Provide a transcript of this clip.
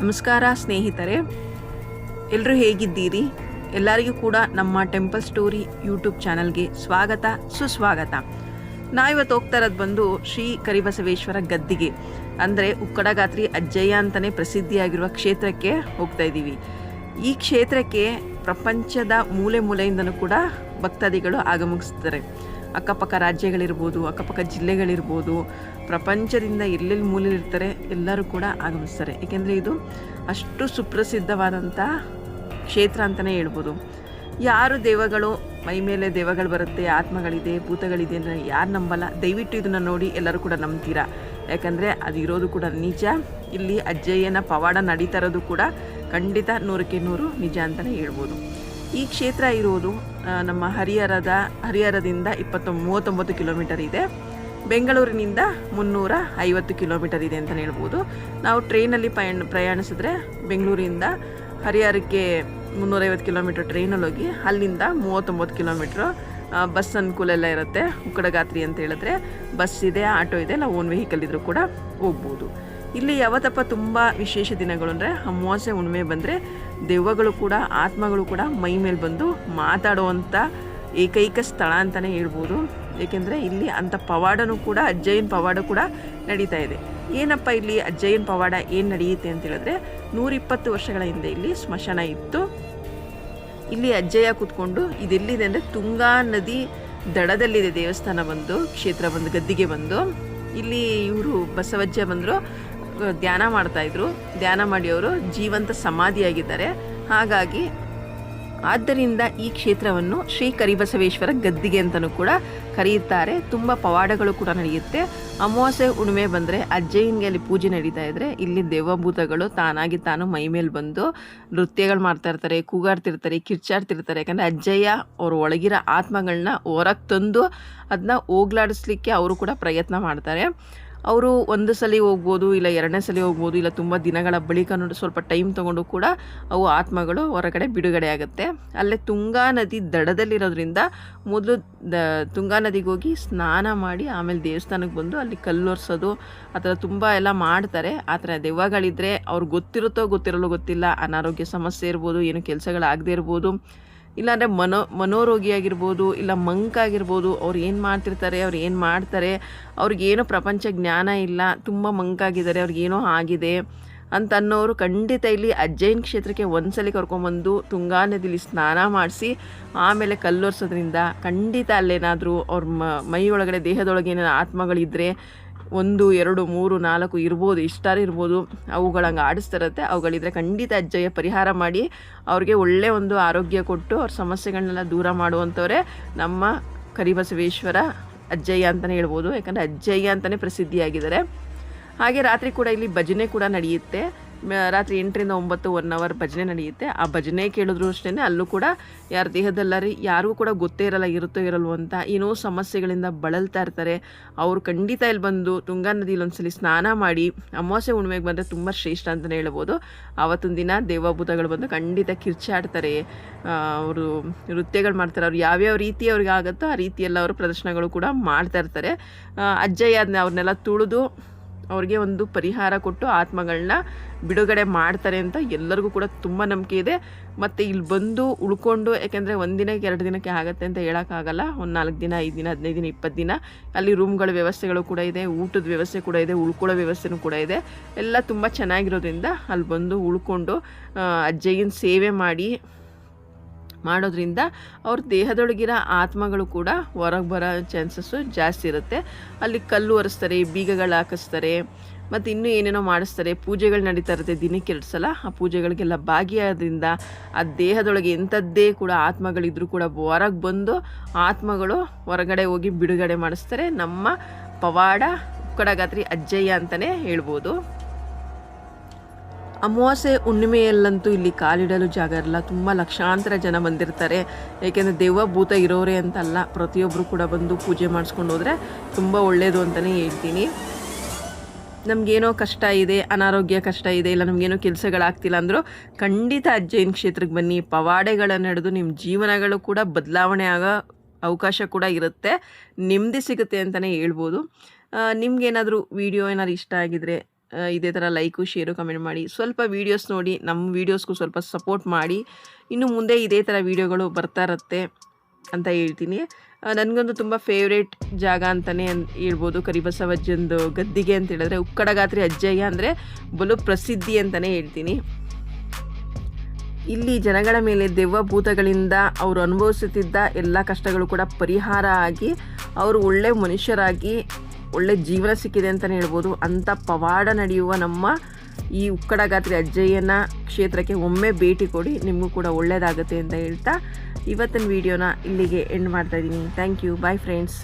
ನಮಸ್ಕಾರ ಸ್ನೇಹಿತರೆ. ಎಲ್ಲರೂ ಹೇಗಿದ್ದೀರಿ? ಎಲ್ಲರಿಗೂ ಕೂಡ ನಮ್ಮ ಟೆಂಪಲ್ ಸ್ಟೋರಿ ಯೂಟ್ಯೂಬ್ ಚಾನಲ್ಗೆ ಸ್ವಾಗತ, ಸುಸ್ವಾಗತ. ನಾವಿವತ್ತು ಹೋಗ್ತಾ ಇರೋದು ಬಂದು ಶ್ರೀ ಕರಿಬಸವೇಶ್ವರ ಗದ್ದಿಗೆ. ಅಂದರೆ ಉಕ್ಕಡಗಾತ್ರಿ ಅಜ್ಜಯ್ಯ ಅಂತಲೇ ಪ್ರಸಿದ್ಧಿಯಾಗಿರುವ ಕ್ಷೇತ್ರಕ್ಕೆ ಹೋಗ್ತಾ ಇದ್ದೀವಿ. ಈ ಕ್ಷೇತ್ರಕ್ಕೆ ಪ್ರಪಂಚದ ಮೂಲೆ ಮೂಲೆಯಿಂದನೂ ಕೂಡ ಭಕ್ತಾದಿಗಳು ಆಗಮಿಸ್ತಾರೆ ಅಕ್ಕಪಕ್ಕ ರಾಜ್ಯಗಳಿರ್ಬೋದು, ಅಕ್ಕಪಕ್ಕ ಜಿಲ್ಲೆಗಳಿರ್ಬೋದು, ಪ್ರಪಂಚದಿಂದ ಎಲ್ಲೆಲ್ಲಿ ಮೂಲೆಯಲ್ಲಿರ್ತಾರೆ ಎಲ್ಲರೂ ಕೂಡ ಆಗಮಿಸ್ತಾರೆ. ಏಕೆಂದರೆ ಇದು ಅಷ್ಟು ಸುಪ್ರಸಿದ್ಧವಾದಂಥ ಕ್ಷೇತ್ರ ಅಂತಲೇ ಹೇಳ್ಬೋದು. ಯಾರು ದೇವಗಳು, ಮೈ ಮೇಲೆ ದೇವಗಳು ಬರುತ್ತೆ, ಆತ್ಮಗಳಿದೆ, ಭೂತಗಳಿದೆ ಅಂದರೆ ಯಾರು ನಂಬಲ್ಲ? ದಯವಿಟ್ಟು ಇದನ್ನು ನೋಡಿ ಎಲ್ಲರೂ ಕೂಡ ನಂಬ್ತೀರಾ? ಯಾಕಂದರೆ ಅದು ಇರೋದು ಕೂಡ ನಿಜ. ಇಲ್ಲಿ ಅಜ್ಜಯ್ಯನ ಪವಾಡ ನಡೀತಾ ಇರೋದು ಕೂಡ ಖಂಡಿತ ನೂರಕ್ಕೆ ನೂರು ನಿಜ ಅಂತಲೇ ಹೇಳ್ಬೋದು. ಈ ಕ್ಷೇತ್ರ ಇರುವುದು ನಮ್ಮ ಹರಿಹರದ, ಹರಿಹರದಿಂದ ಇಪ್ಪತ್ತು, ಮೂವತ್ತೊಂಬತ್ತು ಕಿಲೋಮೀಟರ್ ಇದೆ. ಬೆಂಗಳೂರಿನಿಂದ ಮುನ್ನೂರ ಐವತ್ತು ಕಿಲೋಮೀಟರ್ ಇದೆ ಅಂತಲೇ ಹೇಳ್ಬೋದು. ನಾವು ಟ್ರೈನಲ್ಲಿ ಪಯಣ, ಪ್ರಯಾಣಿಸಿದ್ರೆ ಬೆಂಗಳೂರಿಂದ ಹರಿಹರಕ್ಕೆ ಮುನ್ನೂರೈವತ್ತು ಕಿಲೋಮೀಟರ್ ಟ್ರೈನಲ್ಲಿ ಹೋಗಿ, ಅಲ್ಲಿಂದ ಮೂವತ್ತೊಂಬತ್ತು ಕಿಲೋಮೀಟ್ರು ಬಸ್ ಅನುಕೂಲ ಎಲ್ಲ ಇರುತ್ತೆ ಉಕ್ಕಡಗಾತ್ರಿ ಅಂತ ಹೇಳಿದ್ರೆ. ಬಸ್ ಇದೆ, ಆಟೋ ಇದೆ, ನಾವು ಓನ್ ವೆಹಿಕಲ್ ಇದ್ರೂ ಕೂಡ ಹೋಗ್ಬೋದು. ಇಲ್ಲಿ ಯಾವತ್ತಪ್ಪ ತುಂಬ ವಿಶೇಷ ದಿನಗಳು ಅಂದರೆ ಅಮಾವಾಸ್ಯೆ ಹುಣ್ಣಿಮೆ ಬಂದರೆ ದೆವ್ವಗಳು ಕೂಡ, ಆತ್ಮಗಳು ಕೂಡ ಮೈ ಮೇಲೆ ಬಂದು ಮಾತಾಡುವಂಥ ಏಕೈಕ ಸ್ಥಳ ಅಂತಲೇ ಹೇಳ್ಬೋದು. ಏಕೆಂದರೆ ಇಲ್ಲಿ ಅಂಥ ಪವಾಡನೂ ಕೂಡ, ಅಜ್ಜಯ್ಯನ ಪವಾಡ ಕೂಡ ನಡೀತಾ ಇದೆ. ಏನಪ್ಪ ಇಲ್ಲಿ ಅಜ್ಜಯ್ಯನ ಪವಾಡ ಏನು ನಡೆಯುತ್ತೆ ಅಂತ ಹೇಳಿದ್ರೆ, ನೂರಿಪ್ಪತ್ತು ವರ್ಷಗಳ ಹಿಂದೆ ಇಲ್ಲಿ ಸ್ಮಶಾನ ಇತ್ತು. ಇಲ್ಲಿ ಅಜ್ಜಯ್ಯ ಕೂತ್ಕೊಂಡು ಇದೆಲ್ಲಿದೆ ಅಂದರೆ ತುಂಗಾ ನದಿ ದಡದಲ್ಲಿದೆ ದೇವಸ್ಥಾನ ಬಂದು, ಕ್ಷೇತ್ರ ಬಂದು, ಗದ್ದಿಗೆ ಬಂದು. ಇಲ್ಲಿ ಇವರು ಬಸವಜ್ಜ ಬಂದರು. ಧ್ಯಾನ ಮಾಡ್ತಾ ಇದ್ರು. ಧ್ಯಾನ ಮಾಡಿ ಅವರು ಜೀವಂತ ಸಮಾಧಿಯಾಗಿದ್ದಾರೆ. ಹಾಗಾಗಿ ಆದ್ದರಿಂದ ಈ ಕ್ಷೇತ್ರವನ್ನು ಶ್ರೀ ಕರಿಬಸವೇಶ್ವರ ಗದ್ದಿಗೆ ಅಂತಲೂ ಕೂಡ ಕರೆಯುತ್ತಾರೆ. ತುಂಬ ಪವಾಡಗಳು ಕೂಡ ನಡೆಯುತ್ತೆ. ಅಮಾವಾಸ್ಯೆ ಹುಣ್ಮೆ ಬಂದರೆ ಅಜ್ಜಯ್ಯನಿಗೆ ಅಲ್ಲಿ ಪೂಜೆ ನಡೀತಾ ಇದ್ದರೆ ಇಲ್ಲಿ ದೇವಭೂತಗಳು ತಾನಾಗಿ ತಾನು ಮೈ ಮೇಲೆ ಬಂದು ನೃತ್ಯಗಳು ಮಾಡ್ತಾ ಇರ್ತಾರೆ, ಕೂಗಾಡ್ತಿರ್ತಾರೆ, ಕಿರ್ಚಾಡ್ತಿರ್ತಾರೆ. ಯಾಕಂದರೆ ಅಜ್ಜಯ್ಯ ಅವ್ರ ಒಳಗಿರೋ ಆತ್ಮಗಳನ್ನ ಹೊರಗೆ ತಂದು ಅದನ್ನ ಹೋಗ್ಲಾಡಿಸ್ಲಿಕ್ಕೆ ಅವರು ಕೂಡ ಪ್ರಯತ್ನ ಮಾಡ್ತಾರೆ. ಅವರು ಒಂದು ಸಲ ಹೋಗ್ಬೋದು, ಇಲ್ಲ ಎರಡನೇ ಸಲ ಹೋಗ್ಬೋದು, ಇಲ್ಲ ತುಂಬ ದಿನಗಳ ಬಳಿಕ ಸ್ವಲ್ಪ ಟೈಮ್ ತೊಗೊಂಡು ಕೂಡ ಅವು ಆತ್ಮಗಳು ಹೊರಗಡೆ ಬಿಡುಗಡೆ ಆಗುತ್ತೆ. ಅಲ್ಲೇ ತುಂಗಾ ನದಿ ದಡದಲ್ಲಿರೋದ್ರಿಂದ ಮೊದಲು ದ ತುಂಗಾ ನದಿಗೆ ಹೋಗಿ ಸ್ನಾನ ಮಾಡಿ ಆಮೇಲೆ ದೇವಸ್ಥಾನಕ್ಕೆ ಬಂದು ಅಲ್ಲಿ ಕಲ್ಲೊರ್ಸೋದು, ಆ ಥರ ತುಂಬ ಎಲ್ಲ ಮಾಡ್ತಾರೆ. ಆ ಥರ ದೆವ್ವಗಳಿದ್ದರೆ ಅವ್ರಿಗೆ ಗೊತ್ತಿರುತ್ತೋ ಗೊತ್ತಿರಲ್ಲೋ ಗೊತ್ತಿಲ್ಲ, ಅನಾರೋಗ್ಯ ಸಮಸ್ಯೆ ಇರ್ಬೋದು, ಏನು ಕೆಲಸಗಳಾಗದೇ ಇರ್ಬೋದು. ಇಲ್ಲಾಂದರೆ ಮನೋ, ಮನೋರೋಗಿಯಾಗಿರ್ಬೋದು, ಇಲ್ಲ ಮಂಕ್ ಆಗಿರ್ಬೋದು ಅವ್ರು ಏನು ಮಾಡ್ತಿರ್ತಾರೆ, ಅವ್ರು ಏನು ಮಾಡ್ತಾರೆ ಅವ್ರಿಗೇನೋ ಪ್ರಪಂಚ ಜ್ಞಾನ ಇಲ್ಲ, ತುಂಬ ಮಂಕಾಗಿದ್ದಾರೆ ಅವ್ರಿಗೇನೋ ಆಗಿದೆ ಅಂತ ಅನ್ನೋರು ಖಂಡಿತ ಇಲ್ಲಿ ಅಜ್ಜೈನ್ ಕ್ಷೇತ್ರಕ್ಕೆ ಒಂದ್ಸಲಿ ಕರ್ಕೊಂಬಂದು ತುಂಗಾ ನದಿಲಿ ಸ್ನಾನ ಮಾಡಿಸಿ, ಆಮೇಲೆ ಕಲ್ಲೊರೆಸೋದ್ರಿಂದ ಖಂಡಿತ ಅಲ್ಲೇನಾದರೂ ಅವ್ರ ಮ ಮೈ ಒಳಗಡೆ ದೇಹದೊಳಗೆ ಏನೇನು ಆತ್ಮಗಳಿದ್ದರೆ ಒಂದು, ಎರಡು, ಮೂರು, ನಾಲ್ಕು ಇರ್ಬೋದು, ಇಷ್ಟಾರು ಇರ್ಬೋದು ಅವುಗಳಂಗೆ ಆಡಿಸ್ತಿರತ್ತೆ. ಅವುಗಳಿದ್ರೆ ಖಂಡಿತ ಅಜ್ಜಯ್ಯ ಪರಿಹಾರ ಮಾಡಿ ಅವ್ರಿಗೆ ಒಳ್ಳೆಯ ಒಂದು ಆರೋಗ್ಯ ಕೊಟ್ಟು ಅವ್ರ ಸಮಸ್ಯೆಗಳನ್ನೆಲ್ಲ ದೂರ ಮಾಡುವಂಥವ್ರೆ ನಮ್ಮ ಕರಿಬಸವೇಶ್ವರ ಅಜ್ಜಯ್ಯ ಅಂತಲೇ ಹೇಳ್ಬೋದು. ಯಾಕಂದರೆ ಅಜ್ಜಯ್ಯ ಅಂತಲೇ ಪ್ರಸಿದ್ಧಿಯಾಗಿದ್ದಾರೆ. ಹಾಗೆ ರಾತ್ರಿ ಕೂಡ ಇಲ್ಲಿ ಭಜನೆ ಕೂಡ ನಡೆಯುತ್ತೆ. ರಾತ್ರಿ ಎಂಟರಿಂದ ಒಂಬತ್ತು ಒನ್ ಅವರ್ ಭಜನೆ ನಡೆಯುತ್ತೆ. ಆ ಭಜನೆ ಕೇಳಿದ್ರು ಅಷ್ಟೇ ಅಲ್ಲೂ ಕೂಡ ಯಾರ ದೇಹದಲ್ಲಾರಿ, ಯಾರಿಗೂ ಕೂಡ ಗೊತ್ತೇ ಇರಲ್ಲ, ಇರುತ್ತೋ ಇರಲ್ವೋ ಅಂತ ಏನೋ ಸಮಸ್ಯೆಗಳಿಂದ ಬಳಲ್ತಾ ಇರ್ತಾರೆ. ಅವರು ಖಂಡಿತ ಇಲ್ಲಿ ಬಂದು ತುಂಗಾ ನದಿಯಲ್ಲಿ ಒಂದ್ಸಲಿ ಸ್ನಾನ ಮಾಡಿ, ಅಮಾವಾಸ್ಯೆ ಹುಣ್ಣಿಮೆಗೆ ಬಂದರೆ ತುಂಬ ಶ್ರೇಷ್ಠ ಅಂತಲೇ ಹೇಳ್ಬೋದು. ಆವತ್ತಿನ ದಿನ ದೇವಭೂತಗಳು ಬಂದು ಖಂಡಿತ ಕಿರ್ಚಾಡ್ತಾರೆ. ಅವರು ನೃತ್ಯಗಳು ಮಾಡ್ತಾರೆ. ಅವ್ರು ಯಾವ್ಯಾವ ರೀತಿ ಅವ್ರಿಗೆ ಆಗುತ್ತೋ ಆ ರೀತಿಯೆಲ್ಲ ಅವರು ಪ್ರದರ್ಶನಗಳು ಕೂಡ ಮಾಡ್ತಾ ಇರ್ತಾರೆ. ಅಜ್ಜಯ್ಯ ಅದನ್ನ ಅವ್ರನ್ನೆಲ್ಲ ತುಳಿದು ಅವ್ರಿಗೆ ಒಂದು ಪರಿಹಾರ ಕೊಟ್ಟು ಆತ್ಮಗಳನ್ನ ಬಿಡುಗಡೆ ಮಾಡ್ತಾರೆ ಅಂತ ಎಲ್ಲರಿಗೂ ಕೂಡ ತುಂಬ ನಂಬಿಕೆ ಇದೆ. ಮತ್ತು ಇಲ್ಲಿ ಬಂದು ಉಳ್ಕೊಂಡು, ಯಾಕೆಂದರೆ ಒಂದು ದಿನಕ್ಕೆ, ಎರಡು ದಿನಕ್ಕೆ ಆಗುತ್ತೆ ಅಂತ ಹೇಳೋಕ್ಕಾಗಲ್ಲ. ಒಂದು ನಾಲ್ಕು ದಿನ, ಐದು ದಿನ, ಹದಿನೈದು ದಿನ ಇಪ್ಪತ್ತು ದಿನ ಅಲ್ಲಿ ರೂಮ್ಗಳ ವ್ಯವಸ್ಥೆಗಳು ಕೂಡ ಇದೆ, ಊಟದ ವ್ಯವಸ್ಥೆ ಕೂಡ ಇದೆ, ಉಳ್ಕೊಳ್ಳೋ ವ್ಯವಸ್ಥೆನೂ ಕೂಡ ಇದೆ. ಎಲ್ಲ ತುಂಬ ಚೆನ್ನಾಗಿರೋದ್ರಿಂದ ಅಲ್ಲಿ ಬಂದು ಉಳ್ಕೊಂಡು ಅಜ್ಜಯ್ಯನ ಸೇವೆ ಮಾಡಿ, ಮಾಡೋದ್ರಿಂದ ಅವ್ರ ದೇಹದೊಳಗಿರೋ ಆತ್ಮಗಳು ಕೂಡ ಹೊರಗೆ ಬರೋ ಚಾನ್ಸಸ್ಸು ಜಾಸ್ತಿ ಇರುತ್ತೆ. ಅಲ್ಲಿ ಕಲ್ಲು ಒರೆಸ್ತಾರೆ, ಬೀಗಗಳು ಹಾಕಿಸ್ತಾರೆ ಮತ್ತು ಇನ್ನೂ ಏನೇನೋ ಮಾಡಿಸ್ತಾರೆ. ಪೂಜೆಗಳು ನಡೀತಾ ಇರುತ್ತೆ ದಿನಕ್ಕೆ ಎರಡು ಸಲ. ಆ ಪೂಜೆಗಳಿಗೆಲ್ಲ ಭಾಗಿಯಾದ್ರಿಂದ ಆ ದೇಹದೊಳಗೆ ಎಂಥದ್ದೇ ಕೂಡ ಆತ್ಮಗಳಿದ್ರೂ ಕೂಡ ಹೊರಗೆ ಬಂದು ಆತ್ಮಗಳು ಹೊರಗಡೆ ಹೋಗಿ ಬಿಡುಗಡೆ ಮಾಡಿಸ್ತಾರೆ. ನಮ್ಮ ಪವಾಡ, ಉಕ್ಕಡಗಾತ್ರಿ ಅಜ್ಜಯ್ಯ ಅಂತಲೇ ಹೇಳ್ಬೋದು. ಅಮಾವಾಸ್ಯೆ ಹುಣ್ಣಿಮೆಯಲ್ಲಂತೂ ಇಲ್ಲಿ ಕಾಲಿಡಲು ಜಾಗ ಇರಲ್ಲ. ತುಂಬ ಲಕ್ಷಾಂತರ ಜನ ಬಂದಿರ್ತಾರೆ. ಏಕೆಂದರೆ ದೇವ ಭೂತ ಇರೋರೇ ಅಂತಲ್ಲ. ಪ್ರತಿಯೊಬ್ಬರು ಕೂಡ ಬಂದು ಪೂಜೆ ಮಾಡಿಸ್ಕೊಂಡು ಹೋದರೆ ತುಂಬ ಒಳ್ಳೆಯದು ಅಂತಲೇ ಹೇಳ್ತೀನಿ. ನಮಗೇನೋ ಕಷ್ಟ ಇದೆ, ಅನಾರೋಗ್ಯ ಕಷ್ಟ ಇದೆ, ಇಲ್ಲ ನಮಗೇನೋ ಕೆಲಸಗಳಾಗ್ತಿಲ್ಲ ಅಂದರೂ ಖಂಡಿತ ಅಜ್ಜಯ್ಯನ ಕ್ಷೇತ್ರಕ್ಕೆ ಬನ್ನಿ. ಪವಾಡೆಗಳನ್ನು ನಡೆದು ನಿಮ್ಮ ಜೀವನಗಳು ಕೂಡ ಬದಲಾವಣೆ ಆಗೋ ಅವಕಾಶ ಕೂಡ ಇರುತ್ತೆ. ನೆಮ್ಮದಿ ಸಿಗುತ್ತೆ ಅಂತಲೇ ಹೇಳ್ಬೋದು. ನಿಮಗೇನಾದರೂ ವಿಡಿಯೋ ಏನಾದ್ರು ಇಷ್ಟ ಆಗಿದ್ರೆ ಇದೇ ಥರ ಲೈಕು, ಶೇರು, ಕಮೆಂಟ್ ಮಾಡಿ. ಸ್ವಲ್ಪ ವೀಡಿಯೋಸ್ ನೋಡಿ ನಮ್ಮ ವೀಡಿಯೋಸ್ಗೂ ಸ್ವಲ್ಪ ಸಪೋರ್ಟ್ ಮಾಡಿ. ಇನ್ನು ಮುಂದೆ ಇದೇ ಥರ ವೀಡಿಯೋಗಳು ಬರ್ತಾ ಇರುತ್ತೆ. ಅಂತ ಹೇಳ್ತೀನಿ. ನನಗೊಂದು ತುಂಬ ಫೇವ್ರೇಟ್ ಜಾಗ ಅಂತಲೇ ಹೇಳ್ಬೋದು. ಕರಿಬಸವಜ್ಜಂದು ಗದ್ದಿಗೆ ಅಂತ ಹೇಳಿದ್ರೆ ಉಕ್ಕಡಗಾತ್ರಿ ಅಜ್ಜಯ್ಯ ಅಂದರೆ ಬಲು ಪ್ರಸಿದ್ಧಿ ಅಂತಲೇ ಹೇಳ್ತೀನಿ. ಇಲ್ಲಿ ಜನಗಳ ಮೇಲೆ ದೆವ್ವ ಭೂತಗಳಿಂದ ಅವರು ಅನುಭವಿಸುತ್ತಿದ್ದ ಎಲ್ಲ ಕಷ್ಟಗಳು ಕೂಡ ಪರಿಹಾರ ಆಗಿ ಅವರು ಒಳ್ಳೆ ಮನುಷ್ಯರಾಗಿ ಒಳ್ಳೆ ಜೀವನ ಸಿಕ್ಕಿದೆ ಅಂತಲೇ ಹೇಳ್ಬೋದು. ಅಂಥ ಪವಾಡ ನಡೆಯುವ ನಮ್ಮ ಈ ಉಕ್ಕಡಗಾತ್ರಿ ಅಜ್ಜಯ್ಯನ ಕ್ಷೇತ್ರಕ್ಕೆ ಒಮ್ಮೆ ಭೇಟಿ ಕೊಡಿ, ನಿಮಗೂ ಕೂಡ ಒಳ್ಳೆಯದಾಗುತ್ತೆ ಅಂತ ಹೇಳ್ತಾ ಇವತ್ತಿನ ವಿಡಿಯೋನ ಇಲ್ಲಿಗೆ ಎಂಡ್ ಮಾಡ್ತಾ ಇದ್ದೀನಿ. Thank you bye friends